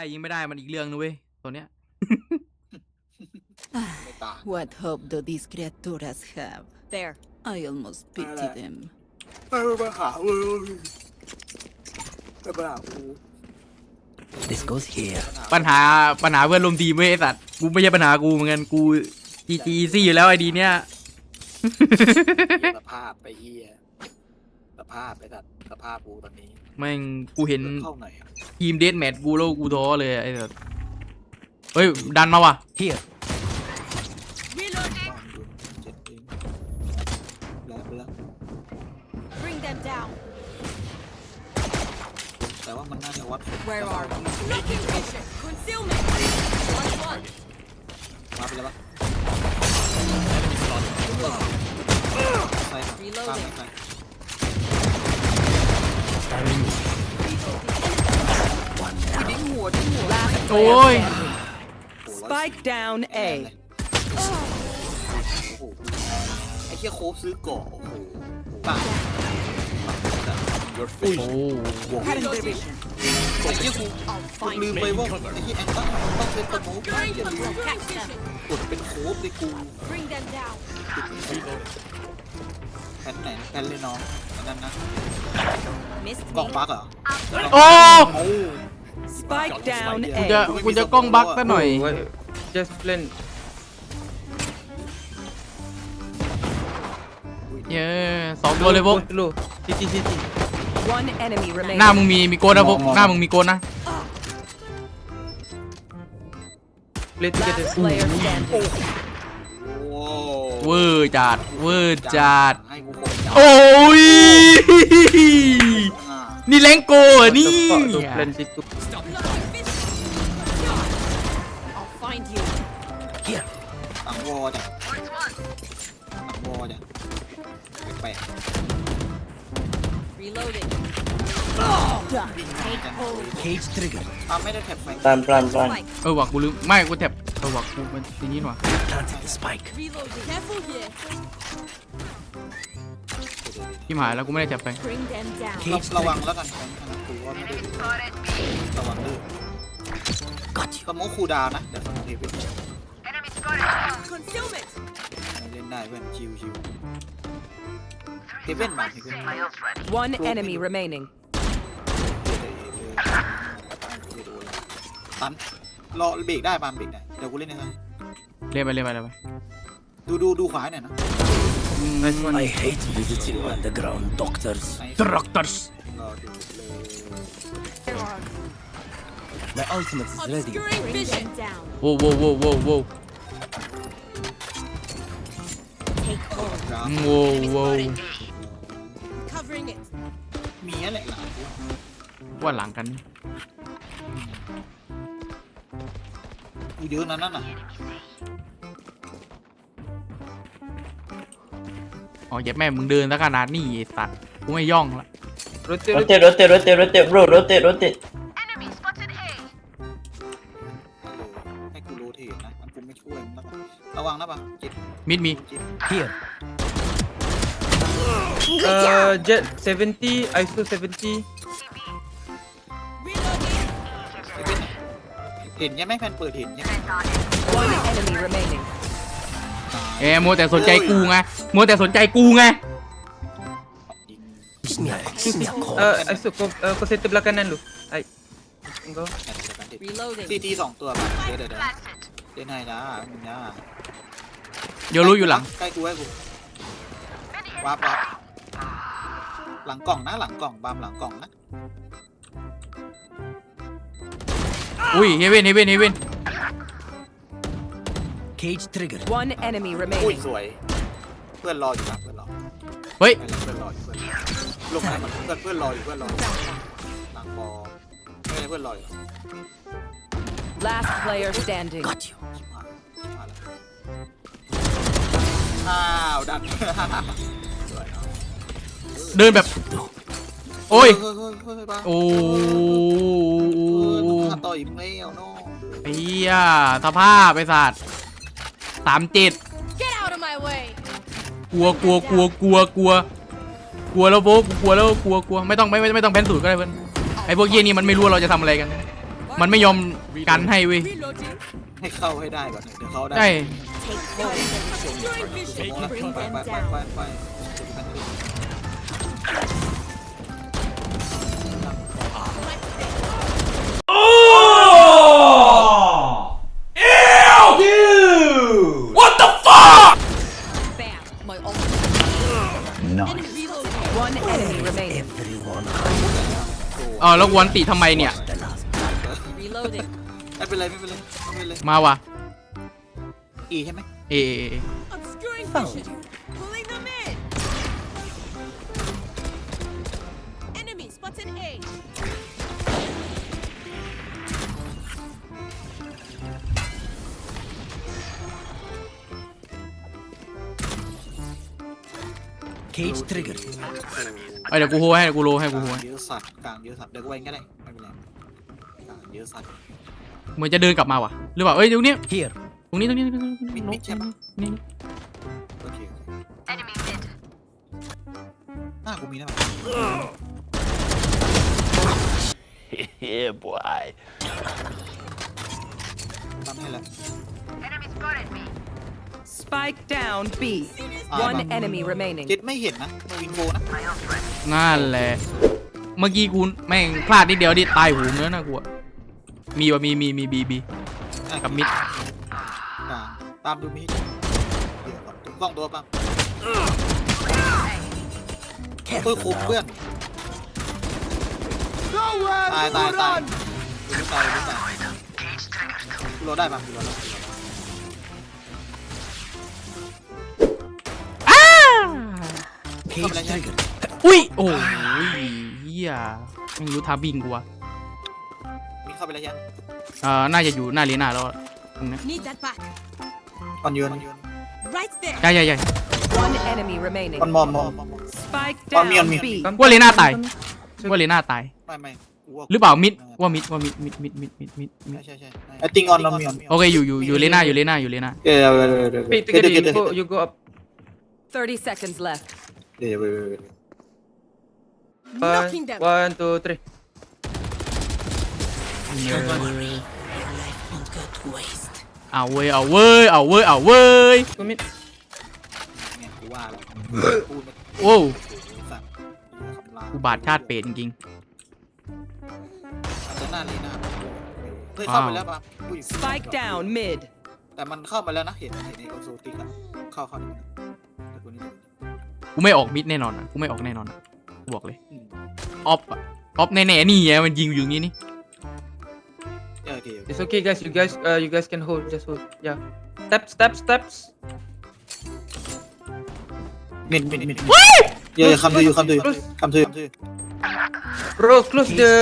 ได้ยิงไม่ได้มันอีกเรื่องนึงเว้ยตัวเนี้ย ไม่ต่าง What hope do these criaturas have? There. I almost pity Alright. them. ไม่มาหาเลยไม่มาหากู This goes here. ปัญหาปัญหาเพื่อนรวมทีมเว้ยไอ้สัตว์กูไม่ใช่ปัญหากูเหมือนกันกูจีจีซี่อยู่แล้วไอดีเนี้ย สภาพไปเฮียสภาพไปตัดสภาพกูตอนนี้ แม่งกูเห็นเข้าไหนอะทีมเดสแมทกูแล้วกูท้อเลยไอ้สัตว์เฮ้ย ดันมาว่ะ Here. บ้านอยู่เจ็ดเองแล้วแล้ว Bring them down. แต่ว่ามันน่าจะวัด Where are you? Blocking vision. Concealment. One one. มาไปแล้วปะใส่ครับ Reloading ตามไม่ใส่ ดิ้งหัวดิ้งหัว Last โอ้ยโอ้โห Spike down แน่ A. เลยโอ้โหไอ้เหี้ยโคบซื้อเกาะโอ้โหป่าโอ้โห Cutting their vision. ไอ้เหี้ยกูกูลืมไปว่าไอ้เหี้ยแอนต้องต้องเซ็ตสโมกนะอย่าลืม Catch them. กดเป็นโคบเลยกู Bring them down. แผ่นไหนแผ่นเลยน้องอันนั้นนะ Missed กล่อง me. บั๊กเหรอโอ้ โอ้ Spike down กูจะ A. กูจะกล้องบักซะหน่อย just plan เย้สองตัวเลยพวก low city city One enemy หน้า remaining. มึงมีมีโกนนะพวกหน้ามึงมีโกนนะ play together Last player standing. โหเวอร์จัดเวอร์จัดให้กูโคตรจัดโอ้ยอ่านี่แรงโกเหรอนี่ Fuck, to plan situ I'll find you. Here. ต่างวอจ้ะต่างวอจ้ะแปลก Reloading. ๆกัน Cage trigger. ตามไม่ได้แท็บไฟ plan plan plan Spike. เออว่ะกูลืมไม่กูแท็บ เออว่ะกูมันทีนี้หน่อย Planted the spike. Reloading. Careful here. ที่หายแล้วกูไม่ได้แท็บไป Bring them down. ระระวัง แล้วกันของทางกูว่าไม่ได้ระวังด้วย Got you. สโมคคูลดาวน์นะ เดี๋ยวสโมคเทวิน Concealment. เล่นได้เพื่อนชิวชิวเทเว่นมาเทเว่น One enemy remaining. ตันรอเบรกได้ปามเบรกได้ เดี๋ยวกูเล่นให้ เล่นไปเล่นไปเล่นไป ดูดูดูขวาหน่อยนะ nice one I hate visiting underground doctors. ตรักตัส รอดูเลย My ultimate is ready. Obscuring vision. down. โว้วโว้วโว้วโว้วโว้ว Take hold. ครับ โว้วโว้ว Covering it. มีนั่นแหละหลานกู ว่าหลังกัน กูเยอะนั้นน่ะอ๋อเย็บแม่มึงเดินซะขนาดนี้ไอ้สัตว์กูไม่ย่องละ rotate rotate rotate rotate rotate bro rotate rotate ให้กูโรเทตนะมันกูไม่ช่วยมึงแล้วกันระวังนะปะจิตมิดมีจิต Here. uh jet 70 ISO 70 เห็นใช่ไหมแผ่นเปิดเห็นใช่ไหม One enemy remaining. เอ้มัวแต่สนใจกูไงมัวแต่สนใจกูไงยิง Give me a give me a call. uh ISO kau uh, kau settle belah kanan lu ai engkau แผ่นเปิดแผ่นเด็ด Reloading. ซีทีสองตัวปะเดี๋ยวเดี๋ยวเดี๋ยวเล่นให้นะมึงนะเดี๋ยวรู้อยู่หลัง ใกล้กูใกล้กูวับวับหลังกล่องนะหลังกล่องบามหลังกล่องนะ อุ้ยเฮเว่นเฮเว่นเฮเว่น Cage trigger. One enemy อุ้ย remaining. สวย เพื่อนรออยู่นะเพื่อนรอเฮ้ย เพื่อนรออยู่เพื่อนลงมามันเพื่อนเพื่อนรออยู่เพื่อนรออยู่หลังบอลไม่ใช่เพื่อนรออยู่ Last player standing. Got you. ชิบหายชิบหายแล้วอ้าวดันสวยเนาะเดินแบบ โอ้ยเฮ้ยเฮ้ยเฮ้ยเฮ้ยบ้าโอ้เออมันฆ่า ต่อยมึงแล้วเนาะไอ้เหี้ยสภาพไอ้สัตว์สามเจ็ด Get out of my way. กลัวกลัวกลัวกลัวกลัวกลัวแล้วโว้กกลัวแล้วกลัวกลัวไม่ต้องไม่ไม่ไม่ต้องแพนสูตรก็ได้เพื่อนไอ้พวกเยี่ยนี่มันไม่รู้ว่าเราจะทำอะไรกัน มันไม่ยอมกันให้เว้ย Reloading. ให้เข้าให้ได้ก่อนเดี๋ยวเขาได้ใช่ Take fire. Obscuring vision. มองแล้ว Bring ไป them ไปไป down. ไปไป แล้ววันติทำไมเนี่ย the last. Reloading. ไม่เป็นไรไม่เป็นไรไม่เป็นไรมาว่ะอีใช่ไหมเอเอเอ Obscuring Found vision. Pulling them in. Enemy spotted A. Cage triggered. เอ้ ยเดี๋ยวกูโฮให้เดี๋ยวกูโลให้กูโฮให้เยอะสัตว์กลางเยอะสัตว์เดี๋ยวกูเองก็ได้ไม่เป็นไรกลางเยอะสัตว์เหมือนจะเดินกลับมาว่ะหรือเปล่าเอ้ยตรงนี้ Here. ตรงนี้ตรงนี้ตรงนี้มิดมิดใช่ปะนี่โอเคหน้ากูมีนะ Yeah, boy. ทำให้แล้ว Spike down B. Ah, One bang. enemy remaining. เจ็ดไม่เห็นนะมาวินโฟนะนั่นแหละ เมื่อกี้กูแม่งพลาดนิดเดียวดิตายหูเนื้อนะกูอะมีว่ะมีมีมีบีบีกับมิดกลางตามดูมิดเดี๋ยวก่อนถูกต้องตัวปั๊มเพื่อ Careful คุม now. เพื่อน ตายตายตายดูตายดูตายกูรอได้ปั๊มกูรอได้ Cage triggered. อุ้ย โอ้ยเฮียไม่รู้ทาบิงกูวะมีเข้าไปแล้วยังเอ่อน่าจะอยู่หน้าเรียนาแล้วอะตรงเนี้ย Need that back. ก่อนยืน Right there. ใช่ใช่ใช่ One enemy remaining. ก่อนมอมมอม Spike Con miền, down miền. B. ว่าเรียนาตาย ว่าเรียนาตาย ไม่ไม่กูว่หรือเปล่ามิด ว่ามิด ว่ามิดมิดมิดมิดมิดมิดมิดใช่ใช่ใช่ไอติงออนนอมมีออนโอเค อยู่อยู่อยู่เรียนาอยู่เรียนาอยู่เรียนาเดี๋ยวเดี๋ยวเดี๋ยวเดี๋ยว Wait, เดี๋ยว together, เดี๋ยว you เดี๋ยว go, you go up. 30 seconds left. เดี๋ยวเดี๋ยวเดี๋ยว One, Knocking them. one, two, three. Won't go to waste. เอาเว้ยเอาเว้ยเอาเว้ยเอาเว้ย Two mid. เนี่ยกูว่าแล้วพูดไม่โอ้สัตว์คำลากูบาดชาติเป็ดจริง อาจจะหน้าลีหน้าเฮ้ยเข้าไปแล้วป่ะกูอยู่ Spike down mid. แต่มันเข้ามาแล้วนะ เห็นเห็นในโอโซติกอะเข้าเข้านี่แต่กูนี่ๆ กูไม่ออกมิดแน่นอนอะกูไม่ออกแน่นอนอะกูบอกเลยอืมออฟอะออฟแน่ๆนี่ไงมันยิงอยู่อย่างนี้นี่เออโอเคโอเค It's okay, guys. You guys, uh, you guys can hold. Just hold. Yeah. Step, step, steps. มิดมิดมิดเดี๋ยวคำทืออยู่คำทืออยู่คำทือคำทือ Bro, close the.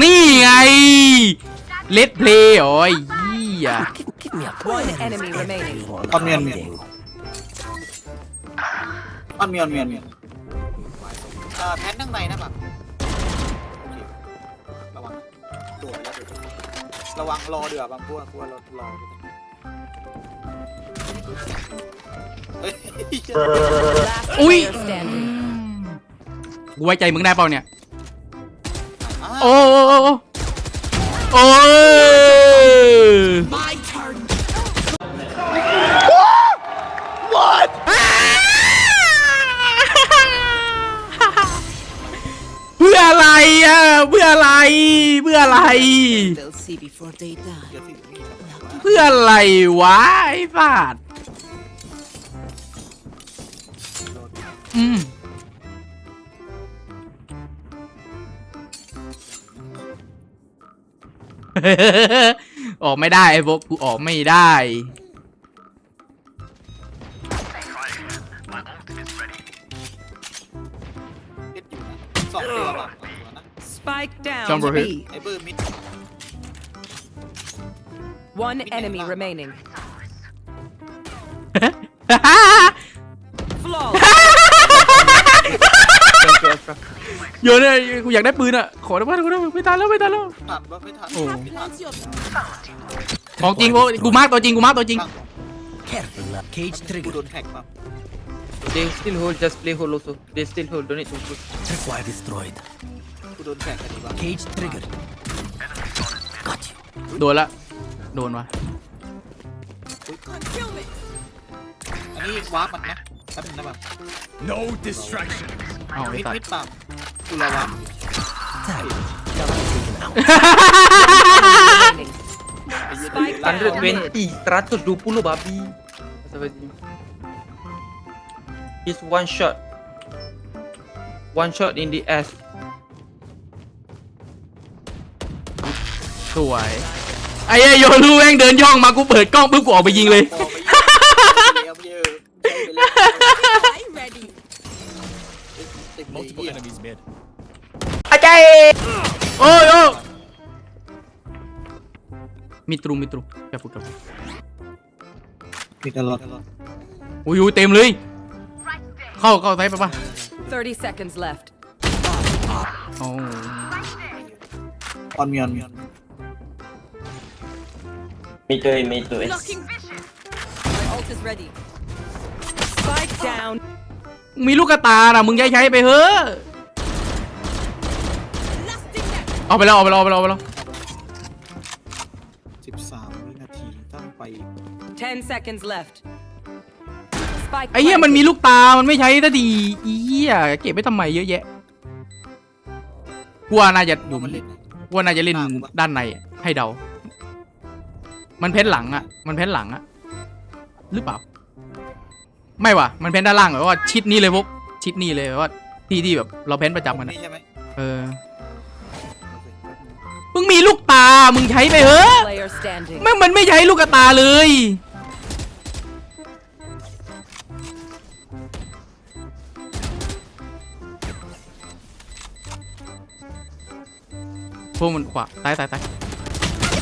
นี่ไงเลดเพลย์อ๋อไอ้เหี้ย Give, give me a One prize. enemy remaining. Everyone คอนเมียนเมียน hiding. คอนเมียนเมียนเมียนอ่าแพนข้างในนะป่ะโอเคระวังโดดไปแล้วโดดระวังรอเดือบางพวกพวกรอรอเฮ้ย Last Ui. player standing. กูไว้ใจมึงได้เปล่าเนี่ยอ่าโอ้โอ้โอ้โอ้โอ้ย เพื่ออะไร เพื่ออะไร They'll see before they die. เพื่ออะไรวะไอ้บาดอืมออกไม่ได้ไอ้บอกกูออกไม่ได้ เอ็ดอยู่นะสองตัวป่ะสองตัวนะ Spike down Jump right B. ไอ้เบอร์มิด One enemy remaining. Flawless. Thank you, Ultra. เดี๋ยวเนี่ยกูอยากได้ปืนอ่ะ ขอได้ป่ะกูได้ไม่ทันแล้วไม่ทันแล้ว ผ่านปะไม่ทัน โอ้ ไม่ทัน Plenty of ของจริงโว้ยกูมาร์กตัวจริงกูมาร์กตัวจริง ตั้ง Careful now. Cage กู triggered. โดนแท็กป่ะ They still hold, just play hold also. They still hold, don't need to push. Tripwire destroyed. กูโดนแข่งกันดีกว่า Cage triggered. Got you. โดนละ โดนวะ Concealment. อันนี้วาร์ปมันนะแป๊บนึงนะแบบ No distraction. เอาไอ้ มิด สัต มิด ว์ ปามกูรอวาร์ป Tag. Taken out. Remaining. ไอ้เหี้ย Spike เดี๋ยว down. 120, 120 babi. Astagfirullahaladzim. Just one shot. One shot in the ass. สวยไอ้เหี้ยโยนลูกแม่งเดินย่องมากูเปิดกล้องปุ๊บกูออกไปยิงเลยพอไปยิงเอาไปเยอะใช้ไปเลย I'm ready. ติดเลย Multiple เหี้ย enemies mid. โอ้ยโอ้ยมีตรุมีตรุแกพูดกับมีตลอดอุ้ยอุ้ยเต็มเลย เข้าเข้าไซส์ไปปะ30 seconds left. โอ้ ออนมีออนมีออน Me too, me too. Blocking vision. My ult is ready. Spike down. มีลูกกระตาน่ะมึงใช้ใช้ไปเฮ้อะ Blasting them. เอาไปแล้วเอาไปแล้วเอาไปแล้วเอาไปแล้วสิบสามวินาทีต้องไป10 seconds left. Spike ไอ้เหี้ยมันมี planted. ลูกตา มันไม่ใช้สักทีอีเหี้ยเก็บไว้ทำไมเยอะแยะกลัวน่าจะอยู่มันเล่นกลัวน่าจะเล่นอ่าผมว่าด้านในอะให้เดา มันเพ้นหลังอะมันเพ้นหลังอะหรือเปล่า ไม่ว่ะ มันเพ้นด้านล่างแบบว่าชิดนี่เลยพวกชิดนี่เลยแบบว่าที่ที่แบบเราเพ้นประจำกันอะนี่ใช่ไหมเออ มึงมีลูกตา มึงใช้ไปเถอะ Player standing. แม่งมันไม่ใช้ลูกกระตาเลย พวกมันขวาตายตายตาย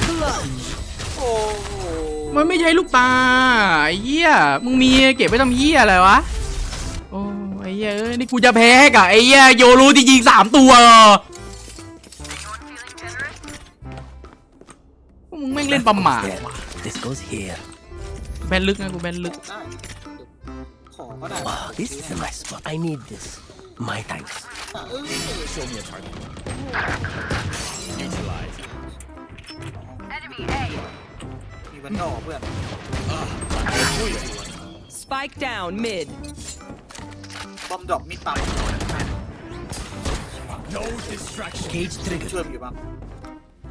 โอ้โห มันไม่ใช่ลูกตาไอ้เหี้ยมึงมีเก็บไว้ทำเหี้ยอะไรวะโอ้ไอ้เหี้ยเอ้ยนี่กูจะแพ้กับไอ้เหี้ยโยรูที่ยิงสามตัวเหรอพวกมึงแม่งเล่นประมาท There. This goes here. แบนลึกนะกูแบนลึกได้ขอก็ได้ Wow, this is a nice spot. I need this. My thanks. อะเออ Show me a target. Neutralize. มีวันดอกเพื่อน Spike down mid. บอมดรอปมิดปั๊ม No distraction. Cage triggered. ช่วยมันอยู่ปั๊ม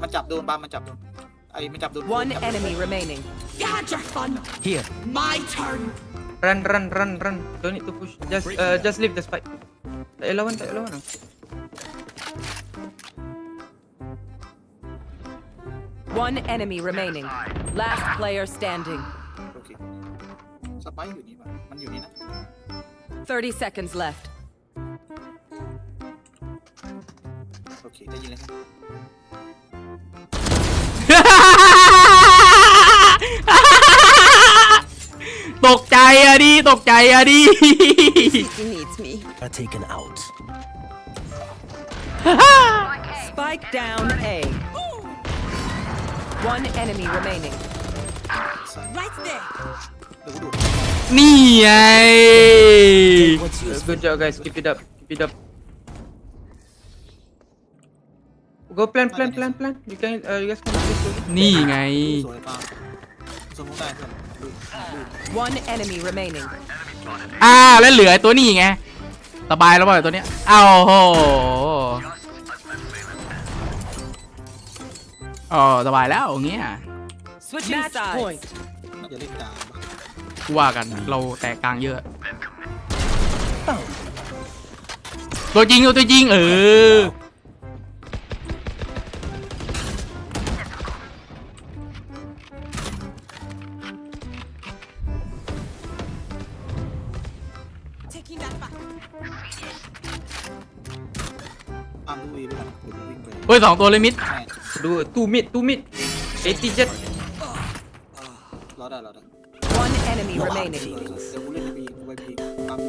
มันจับโดนปั๊มมันจับโดนไอ้มันจับโดน One จับ enemy remaining. You had your fun. Here. My turn. Run, run, run, run. Don't need to push. Just, uh, just leave the spike. Tak payah lawan, tak payah lawan. ah. One enemy remaining. Last player standing. โอเคสไปร์อยู่นี่ป่ะมันอยู่นี่นะ 30 seconds left. โอเคได้ยินแล้วครับ ตกใจอะดิ ตกใจอะดิ He needs me. Are taken out. Spike down A. One enemy remaining. Right there. ดูดูนี่ไง What's Uh, useful? Good job, guys. Keep it up. Keep it up. Go plan, plan, plan, plan. You can, uh, you guys can do this. นี่ไง สวยปั๊มสมมติได้เพื่อนดูดู One enemy remaining. อ้าวแล้วเหลือไอ้ตัวนี้ไงสบายแล้วเปล่าไอ้ตัวเนี้ยอ้าวโห อ๋อสบายแล้วอย่างเงี้ย Switching sides. น่าจะเล่นกลางป่ะกูว่ากันเราแตกกลางเยอะ ตัวจริงตัวจริงเออ Taking that back. ปั๊มดูอีเพื่อนเดี๋ยวกูวิ่งไปเฮ้ยสองตัวเลยมิดไม่ Do two mid, two mid. 80 jet. รอได้รอได้ One enemy เดี๋ยว remaining. เดี๋ยวกูเล่นในบีกูไปบีปั๊ม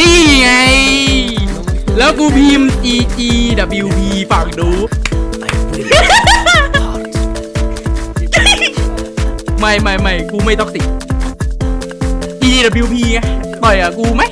นี่ไง แล้วกูพิมพ์ G G W P ฝั่งดู I will. Heart. ไม่ไม่ไม่กูไม่ต้องติด EWP ไงต่อยอะกูไหม